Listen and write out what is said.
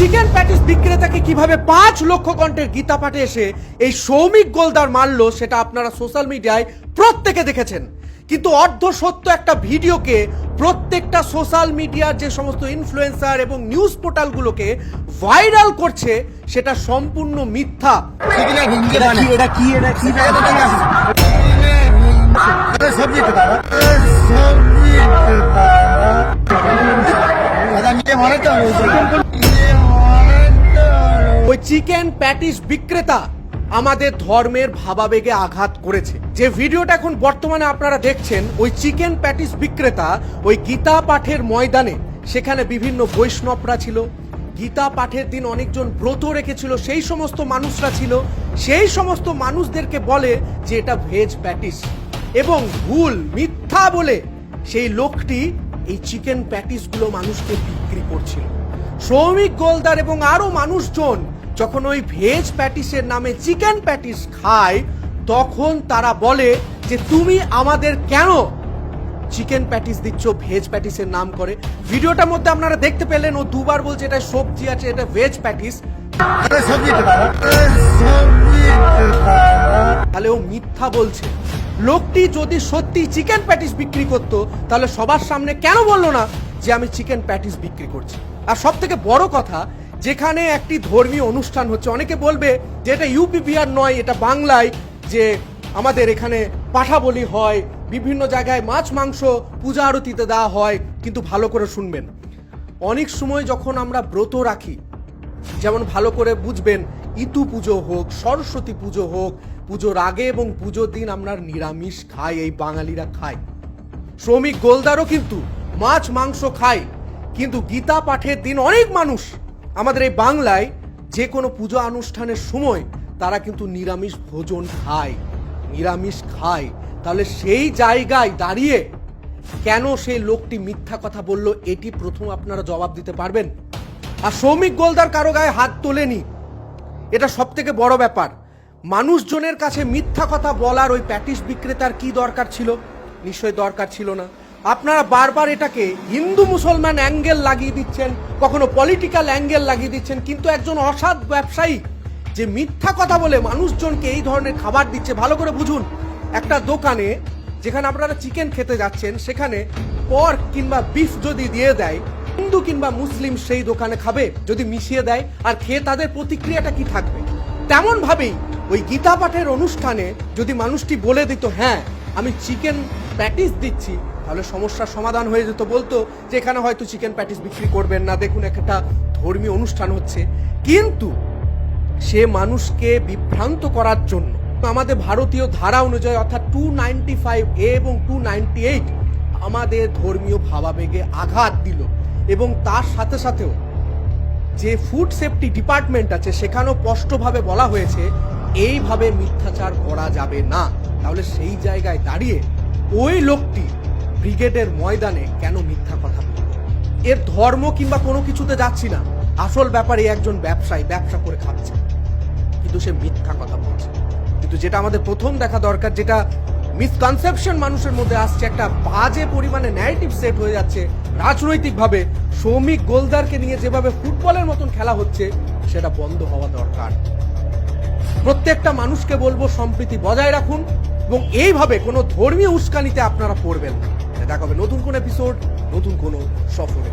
Chicken patties বিক্রেতাকে কীভাবে পাঁচ লক্ষ কণ্ঠের গীতা পাঠে এসে এই সৌমিক গোলদার মারলো, সেটা আপনারা সোশ্যাল মিডিয়ায় প্রত্যেকে দেখেছেন। কিন্তু অর্ধ সত্য একটা ভিডিওকে প্রত্যেকটা সোশ্যাল মিডিয়ার যে সমস্ত ইনফ্লুয়েন্সার এবং নিউজ পোর্টালগুলোকে ভাইরাল করছে, সেটা সম্পূর্ণ মিথ্যা। সবজি চিকেন প্যাটিস বিক্রেতা আমাদের ধর্মের ভাবাবেগে আঘাত করেছে। যে ভিডিওটা এখন বর্তমানে আপনারা দেখছেন, ওই চিকেন প্যাটিস বিক্রেতা ওই গীতা পাঠের ময়দানে, সেখানে বিভিন্ন বৈষ্ণবরা ছিল। গীতা পাঠের দিন অনেকজন ব্রত রেখেছিল, সেই সমস্ত মানুষরা ছিল। সেই সমস্ত মানুষদেরকে বলে যে এটা ভেজ প্যাটিস। এবং ভুল, মিথ্যা বলে সেই লোকটি এই চিকেন প্যাটিসগুলো মানুষকে বিক্রি করছিল। শ্রমিক গোলদার এবং আরও মানুষজন যখন ওই ভেজ প্যাটিসের নামে চিকেন প্যাটিস খায় তখন তারা বলে যে তুমি আমাদের কেন চিকেন প্যাটিস দিচ্ছ ভেজ প্যাটিসের নাম করে? ভিডিওটার মধ্যে আপনারা দেখতে পেলেন ও দুবার বলছে এটা সবজি আছে এটা ভেজ প্যাটিস। তাহলে ও মিথ্যা বলছে। লোকটি যদি সত্যি চিকেন প্যাটিস বিক্রি করতো তাহলে সবার সামনে কেন বলল না যে আমি চিকেন প্যাটিস বিক্রি করছি? আর সব থেকে বড় কথা যেখানে একটি ধর্মীয় অনুষ্ঠান হচ্ছে। অনেকে বলবে যে এটা ইউপি বিহার নয়, এটা বাংলায় যে আমাদের এখানে পাঠা বলি হয়, বিভিন্ন জায়গায় মাছ, মাংস, পূজা আরতিতে দেওয়া হয়, কিন্তু ভালো করে শুনবেন। অনেক সময় যখন আমরা ব্রত রাখি, যেমন ভালো করে বুঝবেন, ইতু পুজো হোক, সরস্বতী পুজো হোক, পুজোর আগে এবং পুজোর দিন আমরা নিরামিষ খাই, এই বাঙালিরা খায়। শ্রমিক গোলদারও কিন্তু মাছ, মাংস খায়, কিন্তু গীতা পাঠের দিন অনেক মানুষ আমাদের এই বাংলায় যে কোনো পূজা অনুষ্ঠানের সময় তারা কিন্তু নিরামিষ ভোজন খায়, নিরামিষ খায়। তাহলে সেই জায়গায় দাঁড়িয়ে কেন সেই লোকটি মিথ্যা কথা বলল, এটি প্রথম আপনারা জবাব দিতে পারবেন। আর সৌমিক গোলদার কারও গায়ে হাত তোলেনি, এটা সব থেকে বড় ব্যাপার। মানুষজনের কাছে মিথ্যা কথা বলার ওই প্যাটিস বিক্রেতার কি দরকার ছিল? নিশ্চয়ই দরকার ছিল না। আপনারা বারবার এটাকে হিন্দু মুসলমান অ্যাঙ্গেল লাগিয়ে দিচ্ছেন, কখনো পলিটিক্যাল অ্যাঙ্গেল লাগিয়ে দিচ্ছেন, কিন্তু একজন অসৎ ব্যবসায়ী যে মিথ্যা কথা বলে মানুষজনকে এই ধরনের খাবার দিচ্ছে, ভালো করে বুঝুন। একটা দোকানে যেখানে আপনারা চিকেন খেতে যাচ্ছেন, সেখানে পর্ক কিংবা বিফ যদি দিয়ে দেয়, হিন্দু কিংবা মুসলিম সেই দোকানে খাবে, যদি মিশিয়ে দেয়, আর খেয়ে তাদের প্রতিক্রিয়াটা কি থাকবে? তেমন ভাবেই ওই গীতা পাঠের অনুষ্ঠানে যদি মানুষটি বলে দিত হ্যাঁ আমি চিকেন প্যাটিস দিচ্ছি তাহলে সমস্যার সমাধান হয়ে যেত বলতো যে এখানে হয়তো চিকেন প্যাটিস বিক্রি করবেন না। দেখুন একটা ধর্মীয় অনুষ্ঠান হচ্ছে। কিন্তু সে মানুষকে বিভ্রান্ত করার জন্য আমাদের ভারতীয় ধারা অনুযায়ী অর্থাৎ টু নাইনটি ফাইভ এ এবং টু নাইনটি এইট আমাদের ধর্মীয় ভাবাবেগে আঘাত দিল। এবং তার সাথে সাথেও যে ফুড সেফটি ডিপার্টমেন্ট আছে, সেখানেও স্পষ্টভাবে বলা হয়েছে, এইভাবে মিথ্যাচার করা যাবে না। তাহলে সেই জায়গায় দাঁড়িয়ে ওই লোকটি ব্রিগেডের ময়দানে কেন মিথ্যা কথা বলল এর ধর্ম কিংবা কোনো কিছুতে যাচ্ছি না। আসল ব্যাপারে একজন ব্যবসায়ী ব্যবসা করে খাচ্ছে। কিন্তু সে মিথ্যা কথা বলছে। কিন্তু যেটা আমাদের প্রথম দেখা দরকার, যেটা মিসকনসেপশন মানুষের মধ্যে আসছে, একটা বাজে পরিমাণে ন্যারেটিভ সেট হয়ে যাচ্ছে। রাজনৈতিকভাবে সৌমিক গোলদারকে নিয়ে যেভাবে ফুটবলের মতন খেলা হচ্ছে, সেটা বন্ধ হওয়া দরকার। প্রত্যেকটা মানুষকে বলব, সম্প্রীতি বজায় রাখুন এবং এইভাবে কোনো ধর্মীয় উস্কানিতে আপনারা পড়বেন না। দেখা হবে নতুন কোন এপিসোড নতুন কোনো সফরে।